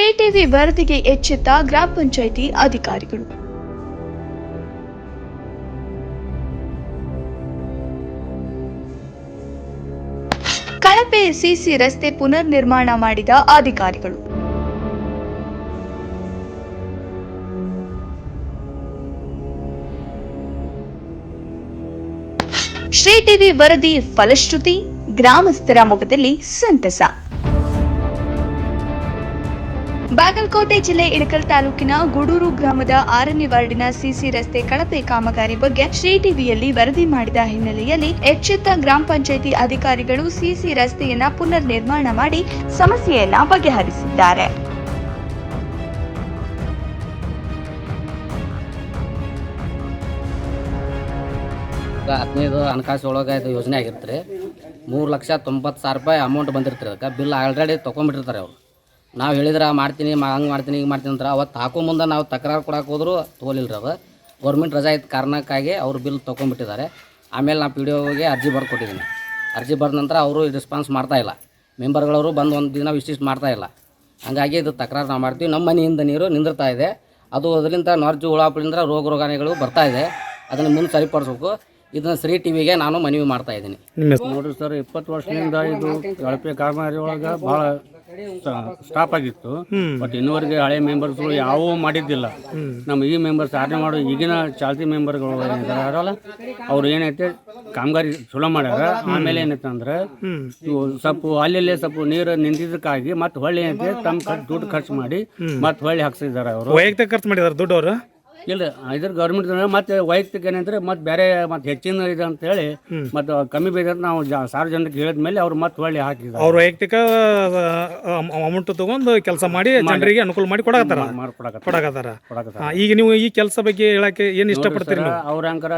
Shri TV ವರದಿಗೆ ಎಚ್ಚೆತ್ತ ಗ್ರಾಮ ಪಂಚಾಯಿತಿ ಅಧಿಕಾರಿಗಳು. ಕಳಪೆ ಸಿಸಿ ರಸ್ತೆ ಪುನರ್ ನಿರ್ಮಾಣ ಮಾಡಿದ ಅಧಿಕಾರಿಗಳು. ಶ್ರೀ ಟಿವಿ ವರದಿ ಫಲಶ್ರುತಿ, ಗ್ರಾಮಸ್ಥರ ಮುಖದಲ್ಲಿ ಸಂತಸ. ಬಾಗಲಕೋಟೆ ಜಿಲ್ಲೆ ಇಳಕಲ್ ತಾಲೂಕಿನ ಗುಡೂರು ಗ್ರಾಮದ ಆರನೇ ವಾರ್ಡಿನ ಸಿಸಿ ರಸ್ತೆ ಕಳಪೆ ಕಾಮಗಾರಿ ಬಗ್ಗೆ ಶ್ರೀ ಟಿವಿಯಲ್ಲಿ ವರದಿ ಮಾಡಿದ ಹಿನ್ನೆಲೆಯಲ್ಲಿ ಎಚ್ಚೆತ್ತ ಗ್ರಾಮ ಪಂಚಾಯಿತಿ ಅಧಿಕಾರಿಗಳು ಸಿಸಿ ರಸ್ತೆಯನ್ನ ಪುನರ್ ನಿರ್ಮಾಣ ಮಾಡಿ ಸಮಸ್ಯೆಯನ್ನ ಬಗೆಹರಿಸಿದ್ದಾರೆ. ಹದಿನೈದು ಹಣಕಾಸು ಒಳಗೆ ಇದು ಯೋಜನೆ ಆಗಿರುತ್ತೆ. ರೀ ಮೂರು ಲಕ್ಷ ತೊಂಬತ್ತು ಸಾವಿರ ರೂಪಾಯಿ ಅಮೌಂಟ್ ಬಂದಿರ್ತಾರೆ. ಅದಕ್ಕೆ ಬಿಲ್ ಆಲ್ರೆಡಿ ತೊಗೊಂಬಿಟ್ಟಿರ್ತಾರೆ ಅವರು. ನಾವು ಹೇಳಿದ್ರೆ ಮಾಡ್ತೀನಿ ಮಾ ಹಂಗೆ ಮಾಡ್ತೀನಿ ಹಿಂಗೆ ಮಾಡ್ತೀನಿ ಅಂತಾರೆ ಅವತ್ತು ಹಾಕೋ ಮುಂದೆ ನಾವು ತಕರಾರು ಕೊಡಕ್ಕೆ ಹೋದ್ರು ತೊಗೊಲಿಲ್ಲ ರೀ ಅದು ಗೌರ್ಮೆಂಟ್ ರಜಾ ಇದ್ದ ಕಾರಣಕ್ಕಾಗಿ ಅವ್ರು ಬಿಲ್ ತೊಗೊಂಡ್ಬಿಟ್ಟಿದ್ದಾರೆ ಆಮೇಲೆ ನಾವು ಪಿ ಡಿ ಒಗೆ ಅರ್ಜಿ ಬರ್ದು ಕೊಟ್ಟಿದ್ದೀನಿ ಅರ್ಜಿ ಬರೆದ ನಂತರ ಅವರು ರೆಸ್ಪಾನ್ಸ್ ಮಾಡ್ತಾ ಇಲ್ಲ. ಮೆಂಬರ್ಗಳವರು ಬಂದು ಒಂದು ದಿನ ವಿಶಿಷ್ಟ ಮಾಡ್ತಾ ಇಲ್ಲ. ಹಂಗಾಗಿ ಇದು ತಕರಾರು ನಾವು ಮಾಡ್ತೀವಿ. ನಮ್ಮ ಮನೆಯಿಂದ ನೀರು ನಿಂದಿರ್ತಾ ಇದೆ. ಅದು ಅದರಿಂದ ನೊರ್ಜು ಹುಳಾಪಳಿಂದ ರೋಗ ರೋಗಾಣೆಗಳು ಬರ್ತಾ ಇದೆ. ಅದನ್ನು ಮುಂದೆ ಸರಿಪಡಿಸ್ಬೇಕು. ಇದನ್ನು ಶ್ರೀ ಟಿವಿಗೆ ನಾನು ಮನವಿ ಮಾಡ್ತಾ ಇದ್ದೀನಿ. ನೋಡ್ರಿ ಸರ್ ಇಪ್ಪತ್ತು ವರ್ಷದಿಂದ ಇದು ಕಳಪೆ ಕಾಮಗಾರಿ ಒಳಗೆ ಭಾಳ ಸ್ಟಾಪ್ ಆಗಿತ್ತು. ಬಟ್ ಇನ್ನುವರೆಗೆ ಹಳೆ ಮೆಂಬರ್ಸ್ಗಳು ಯಾವೂ ಮಾಡಿದ್ದಿಲ್ಲ. ನಮ್ಮ ಈ ಮೆಂಬರ್ಸ್ ಆರ್ಡರ್ ಮಾಡೋ ಈಗಿನ ಚಾಲ್ತಿ ಮೆಂಬರ್ಗಳು ಇದಾರಲ್ಲ ಅವ್ರು ಏನೈತೆ ಕಾಮಗಾರಿ ಚಲೋ ಮಾಡ್ಯಾರ. ಆಮೇಲೆ ಏನೈತೆ ಅಂದ್ರೆ ಇವು ಸ್ವಲ್ಪ ಅಲ್ಲಲ್ಲೇ ಸ್ವಲ್ಪ ನೀರು ನಿಂತಿದ್ದಕ್ಕಾಗಿ ಮತ್ತೆ ಹೊಳ್ಳಿ ಏನೈತೆ ತಮ್ಮ ದುಡ್ಡು ಖರ್ಚು ಮಾಡಿ ಮತ್ತೆ ಹೊಳ್ಳಿ ಹಾಕ್ಸಿದ್ದಾರೆ ಅವರು. ವೈಯಕ್ತಿಕ ಖರ್ಚು ಮಾಡಿದಾರೆ ದುಡ್ಡು ಅವರು ಇಲ್ಲ ಇದ್ರ ಗೌರ್ಮೆಂಟ್ ಮತ್ತೆ ವೈಯಕ್ತಿಕ ಏನಂದ್ರೆ ಮತ್ತೆ ಬೇರೆ ಮತ್ತೆ ಹೆಚ್ಚಿನ ಇದೆ ಅಂತ ಹೇಳಿ ಮತ್ತೆ ಕಮ್ಮಿ ಬೇಗ ಅಂತ ನಾವು ಜಾ- ಸಾರ್ವಜನಿಕ ಹೇಳಿದ ಮೇಲೆ ಅವ್ರು ಮತ್ತೆ ಹೊಳ್ಳಿ ಹಾಕಿದ್ರು ಅವ್ರ ವೈಯಕ್ತಿಕ ಅಮೌಂಟ್ ತಗೊಂಡು ಕೆಲಸ ಮಾಡಿ ಜನರಿಗೆ ಅನುಕೂಲ ಮಾಡಿ ಕೊಡಕತ್ತಾರ? ಮಾಡ್ಕೊಡಕತ್ತಾರ ಕೊಡಕತ್ತಾರ. ಕೊಡಕತ್ತಾರ? ಹಾ, ಈಗ ನೀವು ಈ ಕೆಲಸ ಬಗ್ಗೆ ಹೇಳಕ್ಕೆ ಏನು ಇಷ್ಟಪಡ್ತೀರಿ ನೀವು? ಅವ್ರ ಅಂಕರ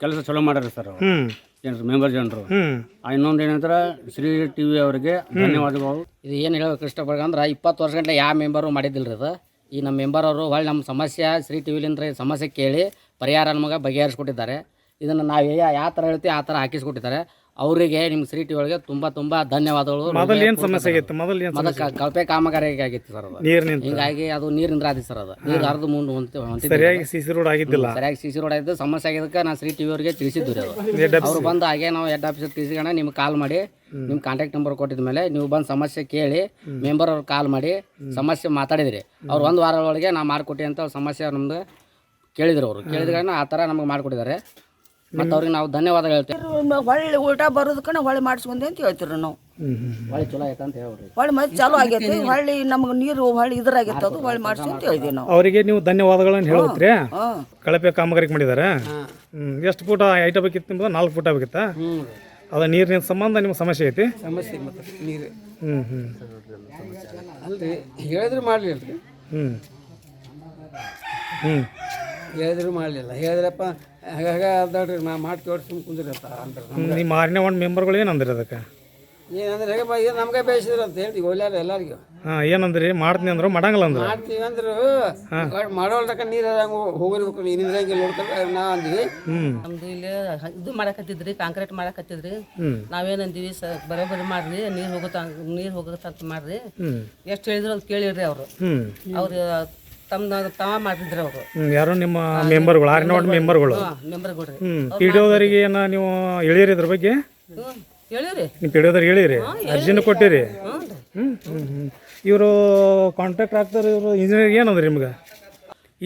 ಕೆಲಸ ಚಲೋ ಮಾಡ್ಯಾರ ಸರ್ ಅವ್ರು. ಹ್ಮ್. ಜನರು ಮೆಂಬರ್ ಜನರು. ಹ್ಮ್. ಇನ್ನೊಂದು ಏನಂದ್ರೆ ಶ್ರೀ ಟಿವಿ ಅವರಿಗೆ ಧನ್ಯವಾದಗಳು. ಇದು ಏನು ಹೇಳಬೇಕು ಇಷ್ಟಪಡ್ಕಂದ್ರೆ ಇಪ್ಪತ್ತು ವರ್ಷ ಗಂಟೆ ಯಾವ ಮೆಂಬರು ಮಾಡಿದ್ದಿಲ್ಲ ರೀ ಇದು ಈ ನಮ್ಮ ಮೆಂಬರ್ ಅವರು ಹೊಳ್ಳಿ ನಮ್ಮ ಸಮಸ್ಯೆ, ಶ್ರೀ ಟಿ ವಿಲಿಂದ ಸಮಸ್ಯೆ ಕೇಳಿ ಪರಿಹಾರ ನಮಗೆ ಬಗೆಹರಿಸ್ಕೊಟ್ಟಿದ್ದಾರೆ. ಇದನ್ನು ನಾವು ಯಾವ ಥರ ಹೇಳ್ತೀವಿ ಆ ಥರ ಹಾಕಿಸ್ಕೊಟ್ಟಿದ್ದಾರೆ. ಅವರಿಗೆ ನಿಮ್ಮ ಶ್ರೀ ಟಿ ಒಳಗೆ ತುಂಬಾ ತುಂಬಾ ಧನ್ಯವಾದಗಳು. ಮೊದಲು ಏನು ಸಮಸ್ಯೆ ಆಗಿತ್ತು? ಮೊದಲು ಏನು ಮೊದಲು ಕ- ಕಳಪೆ ಕಾಮಗಾರಿ ಆಗಿತ್ತು ಸರ್ ಅದು. ನೀರು ನಿಂತು. ಹಿಂಗಾಗಿ ಅದು ನೀರಿಂದ ಆದಿ ಸರ್ ಅದು. ನೀರು ಹರಿದು ಮುಂದೆ ಹೊಂಟಿ ಸರಿಯಾಗಿ ಸಿ ಸಿ ರೋಡ್ ಆಗಿದ್ದಿಲ್ಲ? ಸರಿಯಾಗಿ ಸಿ ಸಿ ರೋಡ್ ಆಗಿದ್ದು ಸಮಸ್ಯೆ ಆಗಿದ್ದಕ್ಕೆ ನಾನು ಟಿವಿ ಅವರಿಗೆ ತಿಳಿಸಿದ್ದು ರೀ ಅದು. ಅವ್ರು ಬಂದು ಹಾಗೆ ನಾವು ಹೆಡ್ ಆಫೀಸ್ ತಿಳಿಸಿಕೊಂಡ ನಿಮ್ಗೆ ಕಾಲ್ ಮಾಡಿ ನಿಮ್ಮ ಕಾಂಟ್ಯಾಕ್ಟ್ ನಂಬರ್ ಕೊಟ್ಟಿದ ಮೇಲೆ ನೀವು ಬಂದು ಸಮಸ್ಯೆ ಕೇಳಿ ಮೆಂಬರ್ ಅವ್ರು ಕಾಲ್ ಮಾಡಿ ಸಮಸ್ಯೆ ಮಾತಾಡಿದ್ರಿ. ಅವ್ರು ಒಂದು ವಾರ ಒಳಗೆ ನಾ ಮಾಡಿಕೊಟ್ಟಿ ಅಂತ ಅವ್ರ ಸಮಸ್ಯೆ ನಮ್ದು ಕೇಳಿದ್ರು ಅವರು. ಕೇಳಿದ್ರೆ ಆ ಥರ ನಮ್ಗೆ ಮಾಡಿಕೊಟ್ಟಿದ್ದಾರೆ. ಮತ್ತು ಅವ್ರಿಗೆ ನಾವು ಧನ್ಯವಾದ ಹೇಳ್ತೇವೆ. ಹೊಳ್ಳಿ ಊಟ ಬರೋದಕ್ಕನ ಹೊಳ್ಳಿ ಮಾಡಿಸ್ಕೊಂಡೆ ಅಂತ ಹೇಳ್ತೀರಿ ನಾವು. ಹೊಳ್ಳಿ ಚಲೋ ಆಯ್ತು ಅಂತ ಹೇಳ್ರಿ. ಹೊಳ್ಳಿ ಮತ್ತೆ ಚಾಲು ಆಗೈತಿ ಹೊಳ್ಳಿ ನಮ್ಗೆ ನೀರು ಹೊಳ್ಳಿ ಇದ್ರಾಗಿತ್ತು ಅದು ಹೊಳ್ಳಿ ಮಾಡಿಸಿ ಅಂತ ಹೇಳಿದ್ವಿ ನಾವು. ಅವರಿಗೆ ನೀವು ಧನ್ಯವಾದಗಳನ್ನು ಹೇಳುತ್ತೀರಿ ಹಾಂ. ಕಳಪೆ ಕಾಮಗಾರಿ ಮಾಡಿದಾರೆ? ಹ್ಮ್ ಎಷ್ಟು ಫೂಟ ಐಟ ಬೇಕಿತ್ತು ನಿಮ್ದು? ನಾಲ್ಕು ಫೂಟ ಬೇಕಿತ್ತಾ? ಅದು ನೀರಿನ ಸಂಬಂಧ ನಿಮ್ಗೆ ಸಮಸ್ಯೆ ಐತಿ? ಸಮಸ್ಯೆ ಮತ್ತೆ ನೀರು. ಹ್ಮ್ ಹ್ಮ್. ಅಲ್ರಿ ಹೇಳಿದ್ರು ಮಾಡಲಿಲ್ಲ ಹ್ಮ್. ಹ್ಮ್. ಹೇಳಿದ್ರು ಮಾಡಲಿಲ್ಲ. ಹೇಳಿದ್ರಪ್ಪ ಹಾಗ ಅದಾಡ್ರಿ ನಾ ಮಾಡಿ ತೋರಿಸಿ ಕುಂದಿರತ್ತ ಅಂತ ಅಂದ್ರೆ ನಿಮ್ಮ ಆರನೇ ಒಂದು ಮೆಂಬರ್ಗಳು ಏನಂದ್ರೆ ಅದಕ್ಕೆ? ಏನಂದ್ರೆ ಹೇಗಪ್ಪ ಏನು ಇದು ನಮ್ಗೆ ಬೇಯಿಸಿದ್ರು ಅಂತ ಹೇಳಿ ಒಳ್ಳೆಯಲ್ಲ ಎಲ್ಲರಿಗೂ. ಹಾಂ ಏನಂದ್ರಿ? ಮಾಡ್ತೀನಿ ಅಂದ್ರು ಮಾಡಂಗಿಲ್ಲ ಅಂದ್ರು? ಮಾಡ್ತೀವಿ ಅಂದ್ರೆ. ಮಾಡೋಲ್ದಕ್ಕ ನೀರು ಹಂಗೆ ಹೋಗಿರ್ಬೇಕು ನೀರಿನ ಹಂಗೆ ನೋಡ್ತಾರೆ ನಾ ಅಂದ್ವಿ. ಹ್ಮ್. ನಮ್ದು ಇಲ್ಲಿ ಇದು ಮಾಡಕತ್ತಿದ್ರಿ ಕಾಂಕ್ರೀಟ್ ಮಾಡಕತ್ತಿದ್ರಿ. ನಾವೇನಂದೀವಿ ನಾವೇನಂದಿವಿ ಸ ಬರೋಬ್ಬರಿ ಮಾಡ್ರಿ ನೀರು ಹೋಗುತ್ತ ನೀರು ಹೋಗುತ್ತಂತ ಮಾಡ್ರಿ. ಹ್ಮ್. ಎಷ್ಟು ಹೇಳಿದ್ರು ಅಂತ ಕೇಳಿರ್ರಿ ಅವರು. ಹ್ಮ್. ಅವ್ರು ತಮ್ಮ ತಾವ ಮಾಡ್ತಿದ್ರಿ ಅವರು. ಯಾರು ನಿಮ್ಮ ಮೆಂಬರ್ಗಳು ಆರನೇ ವಾರ್ಡ್ ಮೆಂಬರ್ಗಳು. ಮೆಂಬರ್ಗಳ್ರಿ ಹ್ಮ್ ಪಿ ಡಿ ಓದರಿಗೆ ಏನ ನೀವು ಹೇಳಿರಿ ಇದ್ರ ಬಗ್ಗೆ? ಹೇಳಿರಿ ನೀವು ಪಿ ಡಿ ಓದರಿಗೆ ಹೇಳಿರಿ ಅರ್ಜಿನ ಕೊಟ್ಟಿರಿ? ಇವರು ಕಾಂಟ್ರಾಕ್ಟ್ ಆಗ್ತಾರೆ ಇವರು ಇಂಜಿನಿಯರ್ ಏನಂದ್ರಿ ನಿಮ್ಗೆ?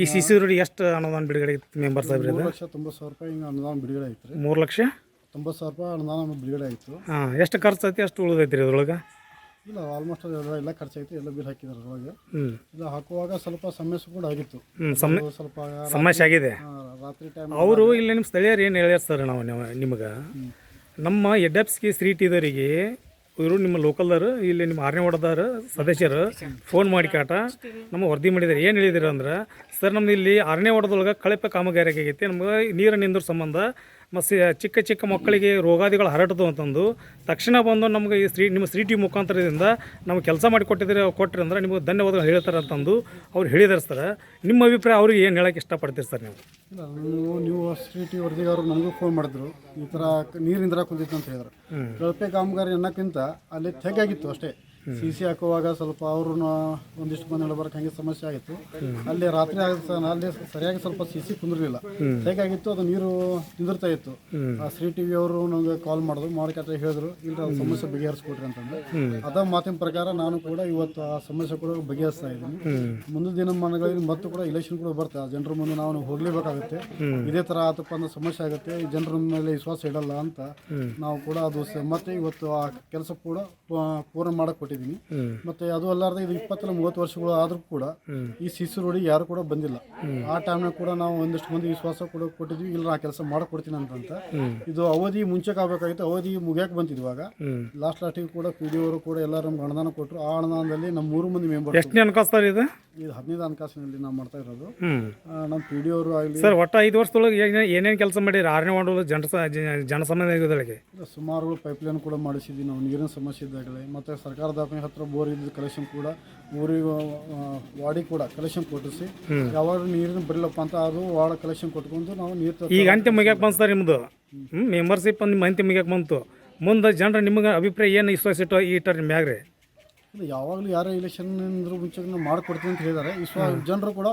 ಈ ಸಿ ಸಿ ರೋಡ್ ಎಷ್ಟು ಅನುದಾನ ಬಿಡುಗಡೆ ಆಗಿತ್ತು ಮೆಂಬರ್ ಸಾಹೇಬ್ರಿ ಇದು? ಲಕ್ಷ ತೊಂಬತ್ತು ಸಾವಿರ ರೂಪಾಯಿ ಹಿಂಗೆ ಅನುದಾನ ಬಿಡುಗಡೆ ಆಯ್ತು ರೀ ಮೂರು ಲಕ್ಷ? ತೊಂಬತ್ತು ಸಾವಿರ ರೂಪಾಯಿ ಅನುದಾನ ಬಿಡುಗಡೆ ಆಯಿತು. ಹಾಂ ಎಷ್ಟು ಖರ್ಚು ಐತಿ ಅಷ್ಟು ಉಳಿದೈತಿ ರೀ ಅದ್ರೊಳಗೆ ಇಲ್ಲ ಆಲ್ಮೋಸ್ಟ್ ಎಲ್ಲ ಎಲ್ಲ ಖರ್ಚಾಯ್ತು ಎಲ್ಲ ಬಿಲ್ ಹಾಕಿದ್ದಾರೆ ಅದ್ರೊಳಗೆ. ಹ್ಞೂ ಇಲ್ಲ ಹಾಕುವಾಗ ಸ್ವಲ್ಪ ಸಮಸ್ಯೆ ಕೂಡ ಆಗಿತ್ತು. ಹ್ಞೂ ಸಮ ಅದು ಸ್ವಲ್ಪ ಸಮಸ್ಯೆ ಆಗಿದೆ. ಆ, ರಾತ್ರಿ ಟೈಮ್ ಅವರು ಇಲ್ಲಿ ನಿಮ್ಮ ಸ್ಥಳೀಯರು ಏನು ಹೇಳ್ಯಾರ ಸರ್ ನಾವು ನೀವು- ನಿಮಗೆ? ನಮ್ಮ ಎಡಪ್ಸ್ಕಿ ಸ್ಟ್ರೀಟ್ ಇದರಿಗೆ ಇವರು ನಿಮ್ಮ ಲೋಕಲ್ದವರು ಇಲ್ಲಿ ನಿಮ್ಮ ಆರನೇ ಹೊಡೆದಾರ ಸದಸ್ಯರು ಫೋನ್ ಮಾಡಿ ಕಾಟ. ನಮ್ಮ ವರದಿ ಮಾಡಿದ್ದಾರೆ ಏನು ಹೇಳಿದ್ರು ಅಂದ್ರೆ ಸರ್ ನಮ್ದು ಇಲ್ಲಿ ಆರನೇ ಹೊಡೆದೊಳಗೆ ಕಳಪೆ ಕಾಮಗಾರಿ ಆಗೈತಿ. ನಮ್ಗೆ ನೀರು ನಿಂದ್ರ ಸಂಬಂಧ ಮತ್ತು ಚಿಕ್ಕ ಚಿಕ್ಕ ಮಕ್ಕಳಿಗೆ ರೋಗಾದಿಗಳು ಹರಡದು ಅಂತಂದು ತಕ್ಷಣ ಬಂದು ನಮಗೆ ಈ ಸ್ತ್ರೀ ನಿಮ್ಮ ಸ್ತ್ರೀ ಟಿ ಮುಖಾಂತರದಿಂದ ನಮ್ಗೆ ಕೆಲಸ ಮಾಡಿ ಕೊಟ್ಟಿದ್ರೆ ಕೊಟ್ಟರೆ ಅಂದ್ರೆ ನಿಮಗೆ ಧನ್ಯವಾದಗಳು ಹೇಳ್ತಾರೆ ಅಂತಂದು ಅವ್ರು ಹೇಳಿದಾರೆ ಸರ್. ನಿಮ್ಮ ಅಭಿಪ್ರಾಯ ಅವ್ರಿಗೆ ಏನು ಹೇಳೋಕ್ಕೆ ಇಷ್ಟಪಡ್ತೀರಿ ಸರ್ ನೀವು? ನೀವು ನೀವು ಸ್ತ್ರೀ ಟಿ ವರದಿಗಾರರು ನನಗೂ ಫೋನ್ ಮಾಡಿದ್ರು. ಈ ಥರ ನೀರಿಂದ ಕುಂದಿತ್ತು ಅಂತ ಹೇಳಿದ್ರು. ಕಳಪೆ ಕಾಮಗಾರಿ ಅನ್ನೋಕ್ಕಿಂತ ಅಲ್ಲಿ ತೆಗ್ಗಾಗಿತ್ತು ಅಷ್ಟೇ. ಸಿ ಸಿ ಹಾಕುವಾಗ ಸ್ವಲ್ಪ ಅವರು ಒಂದಿಷ್ಟು ಮಂದಿ ಬರಕ್ ಹಂಗೆ ಸಮಸ್ಯೆ ಆಗಿತ್ತು. ಅಲ್ಲಿ ರಾತ್ರಿ ಅಲ್ಲಿ ಸರಿಯಾಗಿ ಸ್ವಲ್ಪ ಸಿ ಸಿ ಕುಂದಿರಲಿಲ್ಲ. ಹೇಗಾಗಿತ್ತು ಅದು ನೀರು ನಿಂದಿರ್ತಾ ಇತ್ತು. ಆ ಶ್ರೀ ಟಿವಿ ಅವರು ನನಗೆ ಕಾಲ್ ಮಾಡಿದ್ರು. ಮಾರ್ಕೆಟ್ ಹೇಳಿದ್ರು ಇಲ್ಲ ಸಮಸ್ಯೆ ಬಗೆಹರಿಸ್ಕೊಟ್ರಿ ಅಂತಂದ್ರೆ ಅದ ಮಾತಿನ ಪ್ರಕಾರ ನಾನು ಕೂಡ ಇವತ್ತು ಆ ಸಮಸ್ಯೆ ಕೂಡ ಬಗೆಹರಿಸ್ತಾ ಇದ್ದೀನಿ. ಮುಂದಿನ ದಿನಮಾನಗಳಲ್ಲಿ ಮತ್ತು ಕೂಡ ಇಲೆಕ್ಷನ್ ಕೂಡ ಬರ್ತಾ ಜನರ ಮುಂದೆ ನಾವು ಹೋಗ್ಲೇಬೇಕಾಗುತ್ತೆ. ಇದೇ ತರ ಆತಪ್ಪ ಅಂದ್ರೆ ಸಮಸ್ಯೆ ಆಗುತ್ತೆ. ಜನರ ಮೇಲೆ ವಿಶ್ವಾಸ ಇಡಲ್ಲ ಅಂತ ನಾವು ಕೂಡ ಅದು ಮತ್ತೆ ಇವತ್ತು ಆ ಕೆಲಸ ಕೂಡ ಪೂರ್ಣ ಪೂರ್ಣ ಮಾಡಕ್ ಮತ್ತೆ ಅದು ಅಲ್ಲಾರ್ದೆ ಇದು ಇಪ್ಪತ್ತಲ್ಲ ಮೂವತ್ತು ವರ್ಷಗಳು ಆದ್ರೂ ಕೂಡ ಈ ಸಿಸಿ ರೋಡಿಗೆ ಯಾರು ಕೂಡ ಬಂದಿಲ್ಲ. ಆ ಟೈಮ್ನಾಗ ಕೂಡ ನಾವು ಒಂದಿಷ್ಟು ಮಂದಿ ವಿಶ್ವಾಸ ಕೂಡ ಕೊಟ್ಟಿದ್ವಿ ಇಲ್ಲ ನಾ ಕೆಲಸ ಮಾಡಿಕೊಡ್ತೀನಿ ಅಂತಂತ. ಇದು ಅವಧಿ ಮುಂಚೆ ಆಗ್ಬೇಕಾಗಿತ್ತು ಅವಧಿ ಮುಗಿಯಕ್ಕೆ ಬಂತಿದ್ವಿ ಇವಾಗ. ಲಾಸ್ಟ್ ಲಾಸ್ಟಿಗೆ ಕೂಡ ಪಿ ಡಿ ಅವರು ಕೂಡ ಎಲ್ಲರೂ ನಮ್ಗೆ ಅನುದಾನ ಕೊಟ್ಟರು ಆ ಅನುದಾನದಲ್ಲಿ ನಮ್ಮ ಮೂರು ಮಂದಿ ಮೆಂಬರ್ ಎಷ್ಟನೇ ಅನ್ಕೋಸ್ತಾರೆ ಇದು? ಇದು ಹದಿನೈದು ಹಣಕಾಸಿನಲ್ಲಿ ನಾವು ಮಾಡ್ತಾ ಇರೋದು. ನಮ್ಮ ಪಿ ಡಿ ಅವರು ಆಗಲಿ ಸರ್ ಒಟ್ಟು ಐದು ವರ್ಷದೊಳಗೆ ಏನೇನು ಕೆಲಸ ಮಾಡಿರಿ? ಆರನೇ ವಾರ್ಡ್ ಜನ ಜನಸಾಮಾನ್ಯಗಳಿಗೆ ಸುಮಾರು ಪೈಪ್ಲೈನ್ ಕೂಡ ಮಾಡಿಸಿದ್ವಿ ನಾವು ನೀರಿನ ಸಮಸ್ಯೆ ಇದ್ದಾಗಲೇ ಮತ್ತು ಸರ್ಕಾರ ದವಾಖಾನೆ ಹತ್ರ ಬೋರ್ ಇದ್ದ ಕಲೆಕ್ಷನ್ ಕೂಡ ಊರಿಗೆ ವಾಡಿ ಕೂಡ ಕಲೆಕ್ಷನ್ ಕೊಟ್ಟಿಸಿ. ಯಾವಾಗ ನೀರಿನ ಬರಲಪ್ಪ ಅಂತ ಅದು ವಾಡ ಕಲೆಕ್ಷನ್ ಕೊಟ್ಕೊಂಡು ನಾವು ನೀರು ಈಗ ಅಂತ್ಯ ಮುಗಿಯಕ್ಕೆ ಬಂತು ಸರ್ ನಿಮ್ಮದು ಮೆಂಬರ್ಶಿಪ್ ನಿಮ್ಮ ಅಂತ್ಯ ಮುಗಿಯಕ್ಕೆ ಬಂತು. ಮುಂದೆ ಜನರು ನಿಮಗೆ ಅಭಿಪ್ರಾಯ ಏನು ವಿಶ್ವಾಸ ಇಟ್ಟು ಇಟ್ಟಾರೆ ನಿಮ್ಮ ಮ್ಯಾಗ ರೀ ಇಲ್ಲ, ಯಾವಾಗಲೂ ಯಾರೇ ಇಲೆಕ್ಷನ್ ಮುಂಚೆ ನಾವು ಮಾಡಿಕೊಡ್ತೀನಿ ಅಂತ ಹೇಳಿದ್ದಾರೆ. ವಿಶ್ವ ಜನರು ಕೂಡ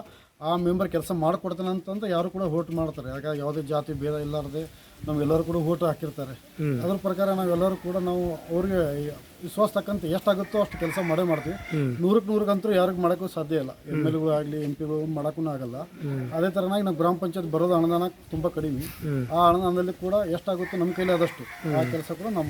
ಆ ಮೆಂಬರ್ ಕೆಲಸ ಮಾಡಿಕೊಡ್ತಾನೆ ಅಂತಂದ್ರೆ ಯಾರು ಕೂಡ ವೋಟ್ ಮಾಡ್ತಾರೆ. ಯಾಕಂದ್ರೆ ಯಾವುದೇ ಜಾತಿ ಭೇದ ಇಲ್ಲಾರದೆ ನಾವೆಲ್ಲರೂ ಕೂಡ ವೋಟ್ ಹಾಕಿರ್ತಾರೆ. ಅದ್ರ ಪ್ರಕಾರ ನಾವೆಲ್ಲರೂ ಕೂಡ ನಾವು ಅವ್ರಿಗೆ ವಿಶ್ವಾಸ ತಕ್ಕಂತೆ ಎಷ್ಟಾಗುತ್ತೋ ಅಷ್ಟು ಕೆಲಸ ಮಾಡೇ ಮಾಡ್ತೀವಿ. ನೂರಕ್ಕೆ ನೂರಕ್ಕಂತೂ ಯಾರಿಗೂ ಮಾಡೋಕ್ಕೂ ಸಾಧ್ಯ ಇಲ್ಲ. ಎಂ ಎಲ್ ಆಗಲಿ ಎಂ ಪಿಗಳು ಮಾಡೋಕ್ಕೂ ಆಗಲ್ಲ. ಅದೇ ಥರನಾಗಿ ನಾವು ಗ್ರಾಮ ಪಂಚಾಯತ್ ಬರೋದು ಅನುದಾನ ತುಂಬ ಕಡಿಮೆ. ಆ ಅನುದಾನದಲ್ಲಿ ಕೂಡ ಎಷ್ಟಾಗುತ್ತೋ ನಮ್ಮ ಕೈಲಿ ಆದಷ್ಟು ಆ ಕೆಲಸ ಕೂಡ ನಾವು